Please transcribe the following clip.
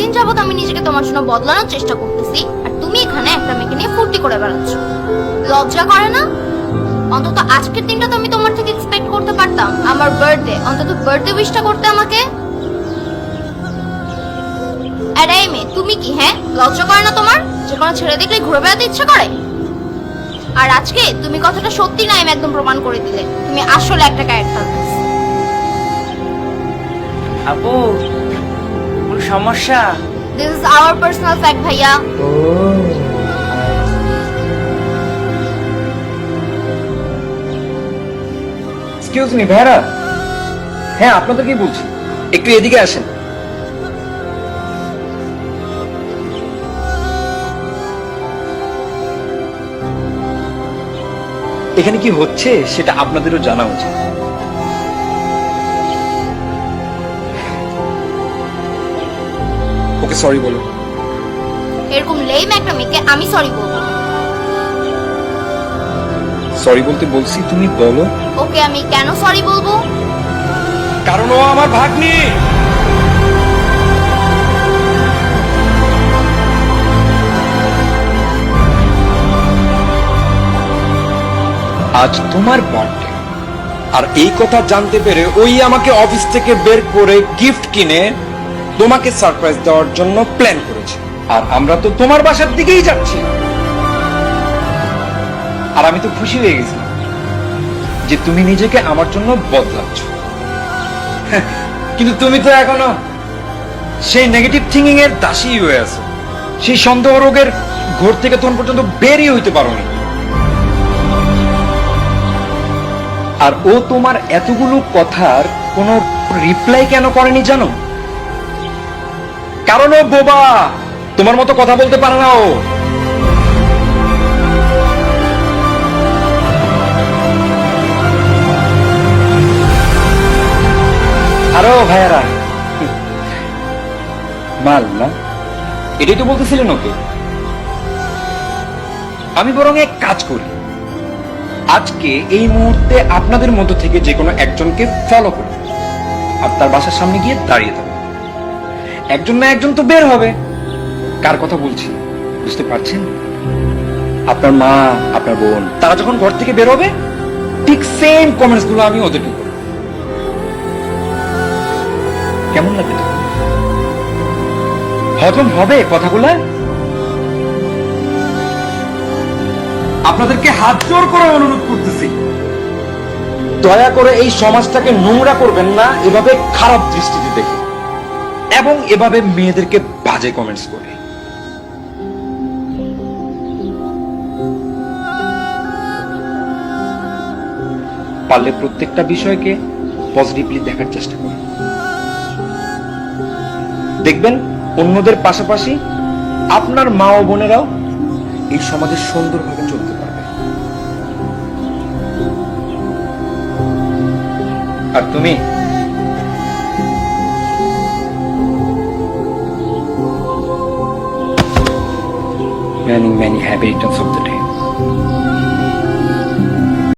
দিন যাবত আমি নিজেকে তোমার জন্য বদলানোর চেষ্টা করতেছি, আর তুমি এখানে একটা মেয়েকে নিয়ে ফুর্তি করে বেড়াচ্ছ। লজ্জা করে না? অন্তত আজকের দিনটা তো আমি তোমার থেকে এক্সপেক্ট করতে পারতাম। আমার বার্থডে অন্তত বার্থডে উইশটা করতে আমাকে। আরে মেয়ে, তুমি কি হ্যাঁ? লজ্জা করে না তোমার? যে কোনো ছেড়ে দেখলে ঘুরে বেড়াতে ইচ্ছে করে? আর আজকে তুমি কথাটা সত্যি না, আমি একদম প্রমাণ করে দিলে। তুমি আসলে একটা ক্যারেক্টার আপু সমস্যা? This is our personal fact ভাইয়া। এক্সকিউজ মি ভাইরা। হ্যাঁ আপনাদেরকেই বলছি একটু এদিকে আসেন। এখানে কি হচ্ছে সেটা আপনাদেরও জানা উচিত। ওকে সরি বলো। এরকম লেম একটা মেয়েকে আমি সরি বলব। সরি বলতে বলছি তুমি বলো। ওকে আমি কেন সরি বলব? কারণ ও আমার ভাগ্নি। আজ তোমার বার্থডে আর এই কথা জানতে পেরে ওই আমাকে অফিস থেকে বের করে গিফট কিনে তোমাকে সারপ্রাইজ দেওয়ার জন্য প্ল্যান করেছে। আর আমরা তো তোমার বাসার দিকেই যাচ্ছি। আর আমি তো খুশি হয়ে গেছি যে তুমি নিজেকে আমার জন্য বদলাচ্ছ। কিন্তু তুমি তো এখনও সেই নেগেটিভ থিঙ্কিং এর দাসী হয়ে আছো। সেই সন্দেহ রোগের ঘোর থেকে তখন পর্যন্ত বেরিয়ে হইতে পারোনি আর ও তোমার এতগুলো কথার কোনো রিপ্লাই কেন করেনি জানো? কারণ ও বোবা। তোমার মতো কথা বলতে পারে না ও। আরও ভাইয়ারা। মাল, না? এটাই তো বলতেছিলেন ওকে। আমি বরং এক কাজ করি। আজকে এই মুহূর্তে আপনাদের মধ্য থেকে যে কোনো একজনকে ফলো করি। আর তার বাসার সামনে গিয়ে দাঁড়িয়ে থাকব একজন না একজন তো বের হবে। কার কথা বলছি, বুঝতে পারছেন? আপনার মা, আপনার বোন, তারা যখন ঘর থেকে বের হবে, ঠিক সেম কমেন্টসগুলো আমি ওদেরকে করব। কেমন লাগে হজম হবে কথাগুলা? আপনাদেরকে হাত জোর করে অনুরোধ করতেছি। দয়া করে এই সমাজটাকে নোংরা করবেন না, এভাবে খারাপ দৃষ্টিতে দেখে। এবং এভাবে মেয়েদেরকে বাজে কমেন্টস করে। পারলে প্রত্যেকটা বিষয়কে পজিটিভলি দেখার চেষ্টা করুন। দেখবেন, অন্যদের পাশাপাশি আপনার মা ও বোনেরাও এই সমাজে সুন্দরভাবে চলতে পারবে। আর তুমি? earning many habitants of the day.